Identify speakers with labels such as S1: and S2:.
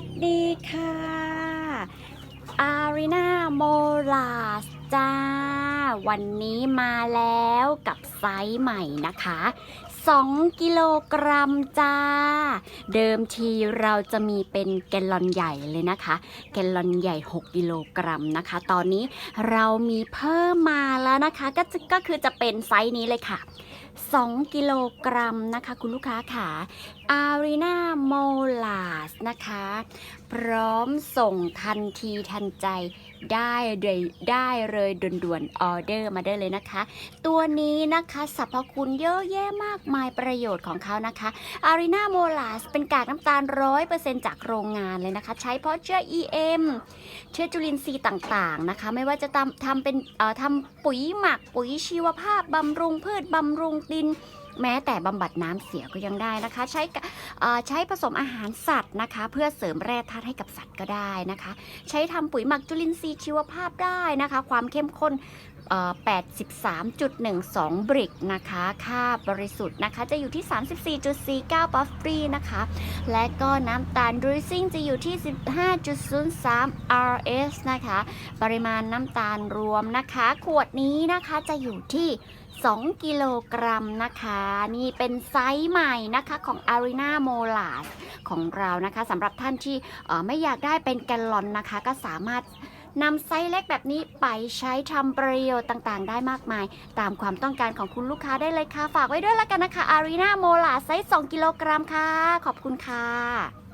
S1: วัสดีค่ะอารีนาโมลาสจ้า วันนี้มาแล้วกับไซส์ใหม่นะคะ 2 กิโลกรัมจ้า เดิมทีเราจะมีเป็นแกลลอนใหญ่เลยนะคะ แกลลอนใหญ่ 6 กิโลกรัมนะคะ ตอนนี้เรามีเพิ่มมาแล้วนะคะ ก็จะก็คือจะเป็นไซส์นี้เลยค่ะ 2 กิโลกรัมนะคะ คุณลูกค้าค่ะอารีนาโมลาสนะคะ พร้อมส่งทันทีทันใจได้เลยได้เลยด่วนๆออเดอร์มาได้เลยนะคะ ตัวนี้นะคะสรรพคุณเยอะแยะมากมายประโยชน์ของเขานะคะอารีนาโมลาสเป็นกากน้ำตาล100%จากโรงงานเลยนะคะ ใช้เพราะเชื้อ EM เชื้อจุลินทรีย์ต่างๆนะคะ ไม่ว่าจะทำทำเป็นเอ่อทำปุ๋ยหมักปุ๋ยชีวภาพบำรุงพืชบำรุงดินแม้แต่บำบัดน้ำเสียก็ยังได้นะคะ ใช้ใช้ผสมอาหารสัตว์นะคะ เพื่อเสริมแร่ธาตุให้กับสัตว์ก็ได้นะคะ ใช้ทำปุ๋ยหมักจุลินทรีย์ชีวภาพได้นะคะ ความเข้มข้นเอ่อ83.12 บริกนะคะ ค่าบริสุทธิ์นะคะ จะอยู่ที่ 34.49ปัฟฟรีนะคะ และก็น้ำตาลดริซิ่งจะอยู่ที่ 15.03 RS นะคะ ปริมาณน้ำตาลรวมนะคะ ขวดนี้นะคะจะอยู่ที่2 กิโลกรัมนะคะ นี่เป็นไซส์ใหม่นะคะของ Arena m o l a s ของเรานะคะสำหรับท่านที่ออไม่อยากได้เป็นแกลลอนนะคะ ก็สามารถ นำไซส์เล็กแบบนี้ไปใช้ทำประโยชน์ต่างๆ ได้มากมาย ตามความต้องการของคุณลูกค้าได้เลยค่ะ ฝากไว้ด้วยแล้วกันนะคะอารีนาโมลาไซส์ 2 กิโลกรัมค่ะ ขอบคุณค่ะ